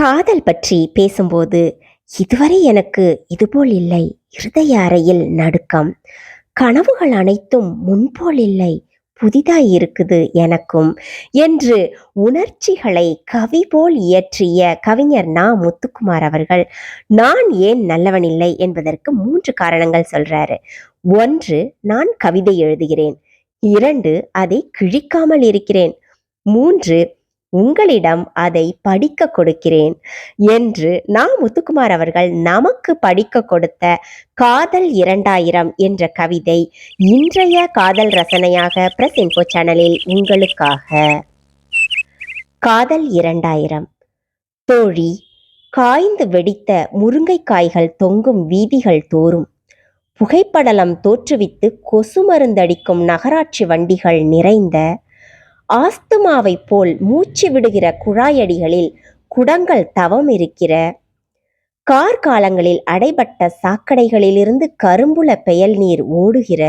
காதல் பற்றி பேசும்போது இதுவரை எனக்கு இதுபோல் இல்லை. இருதய அறையில் நடுக்கம். கனவுகள் அனைத்தும் முன்போல் இல்லை. புதிதாய் இருக்குது எனக்கும் என்று உணர்ச்சிகளை கவி போல் இயற்றிய கவிஞர் நா. முத்துக்குமார் அவர்கள் நான் ஏன் நல்லவனில்லை என்பதற்கு மூன்று காரணங்கள் சொல்றாரு. ஒன்று நான் கவிதை எழுதுகிறேன். இரண்டு அதை கிழிக்காமல் இருக்கிறேன். மூன்று உங்களிடம் அதை படிக்க கொடுக்கிறேன் என்று நா முத்துக்குமார் அவர்கள் நமக்கு படிக்க கொடுத்த காதல் இரண்டாயிரம் என்ற கவிதை இன்றைய காதல் ரசனையாக பிரஸ் இன்போ சேனலில் உங்களுக்காக. காதல் இரண்டாயிரம். தோழி காய்ந்து வெடித்த முருங்கைக்காய்கள் தொங்கும் வீதிகள் தோறும் புகைப்படலம் தோற்றுவித்து கொசு மருந்தடிக்கும் நகராட்சி வண்டிகள் நிறைந்த ஆஸ்துமாவைப் போல் மூச்சு விடுகிற குழாயடிகளில் குடங்கள் தவம் இருக்கிற. கார் காலங்களில் அடைபட்ட சாக்கடைகளிலிருந்து கரும்புல பெயல் நீர் ஓடுகிற.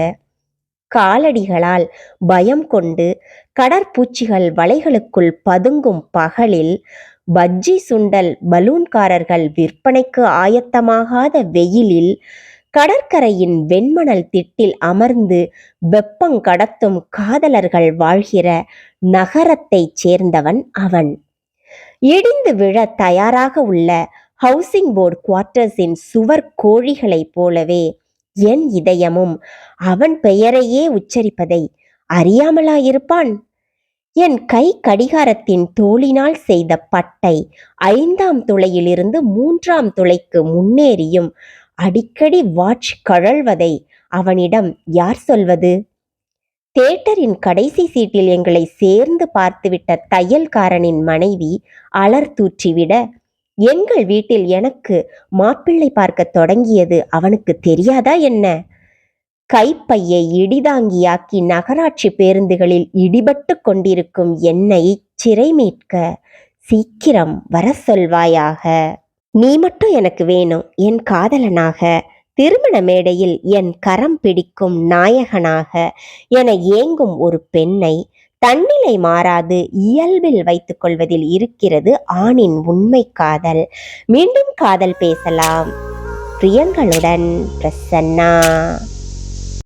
காலடிகளால் பயம் கொண்டு கடற்பூச்சிகள் வலைகளுக்குள் பதுங்கும் பகலில் பஜ்ஜி சுண்டல் பலூன்காரர்கள் விற்பனைக்கு ஆயத்தமாகாத வெயிலில் கடற்கரையின் வெண்மணல் திட்டில் அமர்ந்து வெப்பங்கடத்தும் காதலர்கள் வாழ்கிற நகரத்தைச் சேர்ந்தவன் அவன். இடிந்து விழ தயாராக உள்ள ஹவுசிங் போர்டு குவார்ட்டர்ஸின் சுவர் கோழிகளைப் போலவே என் இதயமும் அவன் பெயரையே உச்சரிப்பதை அறியாமலாயிருப்பான்? என் கை கடிகாரத்தின் தோளினால் செய்த பட்டை ஐந்தாம் துளையிலிருந்து மூன்றாம் துளைக்கு முன்னேறியும் அடிக்கடி வாட்ச் கழல்வதை அவனிடம் யார் சொல்வது? தேட்டரின் கடைசி சீட்டில் எங்களை சேர்ந்து பார்த்துவிட்ட தையல்காரனின் மனைவி அலர் தூற்றிவிட எங்கள் வீட்டில் எனக்கு மாப்பிள்ளை பார்க்க தொடங்கியது அவனுக்கு தெரியாதா என்ன? கைப்பையை இடிதாங்கியாக்கி நகராட்சி பேருந்துகளில் இடிபட்டு கொண்டிருக்கும் என்னை சிறை மீட்க சீக்கிரம் வர சொல்வாயாக? நீ மட்டும் எனக்கு வேணும் என் காதலனாக. திருமண மேடையில் என் கரம் பிடிக்கும் நாயகனாக. என ஏங்கும் ஒரு பெண்ணை தன்னிலை மாறாது இயல்பில் வைத்துக் கொள்வதில் இருக்கிறது ஆணின் உண்மை காதல். மீண்டும் காதல் பேசலாம். பிரியங்களுடன் பிரசன்னா.